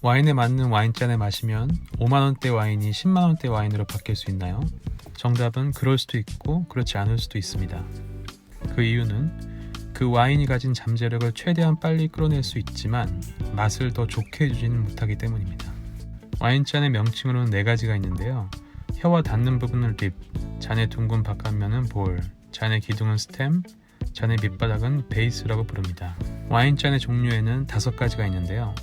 와인에 맞는 와인잔을 마시면 5만원대 와인이 10만원대 와인으로 바뀔 수 있나요? 정답은 그럴 수도 있고 그렇지 않을 수도 있습니다. 그 이유는 그 와인이 가진 잠재력을 최대한 빨리 끌어낼 수 있지만 맛을 더 좋게 해주지는 못하기 때문입니다. 와인잔의 명칭으로는 네 가지가 있는데요. 혀와 닿는 부분은 립, 잔의 둥근 바깥면은 볼, 잔의 기둥은 스템, 잔의 밑바닥은 베이스라고 부릅니다. 와인잔의 종류에는 다섯 가지가 있는데요.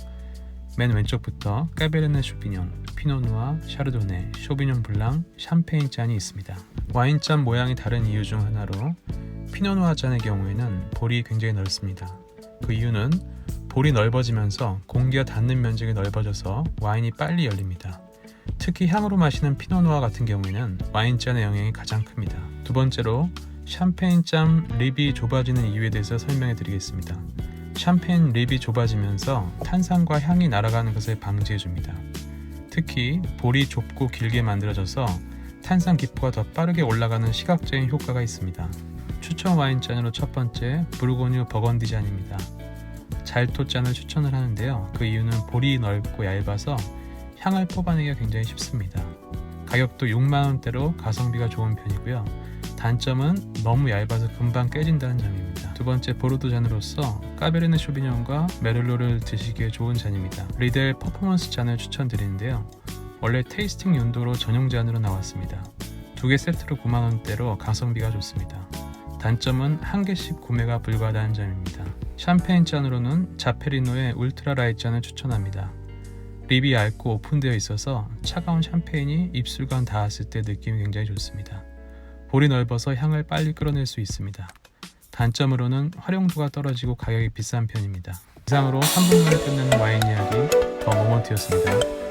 맨 왼쪽부터 까베르네 쇼비뇽, 피노누아, 샤르도네, 쇼비뇽 블랑, 샴페인 잔이 있습니다. 와인 잔 모양이 다른 이유 중 하나로 피노누아 잔의 경우에는 볼이 굉장히 넓습니다. 그 이유는 볼이 넓어지면서 공기가 닿는 면적이 넓어져서 와인이 빨리 열립니다. 특히 향으로 마시는 피노누아 같은 경우에는 와인잔의 영향이 가장 큽니다. 두 번째로 샴페인 잔 립이 좁아지는 이유에 대해서 설명해 드리겠습니다. 샴페인 립이 좁아지면서 탄산과 향이 날아가는 것을 방지해 줍니다. 특히 볼이 좁고 길게 만들어져서 탄산 기포가 더 빠르게 올라가는 시각적인 효과가 있습니다. 추천 와인 잔으로 첫 번째 부르고뉴 버건디 잔입니다. 잘토 잔을 추천을 하는데요. 그 이유는 볼이 넓고 얇아서 향을 뽑아내기가 굉장히 쉽습니다. 가격도 6만 원대로 가성비가 좋은 편이고요. 단점은 너무 얇아서 금방 깨진다는 점입니다. 두 번째 보르도 잔으로서 까베르네 쇼비뇽과 메를로를 드시기에 좋은 잔입니다. 리델 퍼포먼스 잔을 추천드리는데요. 원래 테이스팅 용도로 전용 잔으로 나왔습니다. 두 개 세트로 9만 원대로 가성비가 좋습니다. 단점은 한 개씩 구매가 불가하다는 점입니다. 샴페인 잔으로는 자페리노의 울트라 라이트 잔을 추천합니다. 립이 얇고 오픈되어 있어서 차가운 샴페인이 입술간 닿았을 때 느낌이 굉장히 좋습니다. 볼이 넓어서 향을 빨리 끌어낼 수 있습니다. 단점으로는 활용도가 떨어지고 가격이 비싼 편입니다. 이상으로 3분 만에 끝내는 와인 이야기 더 모먼트였습니다.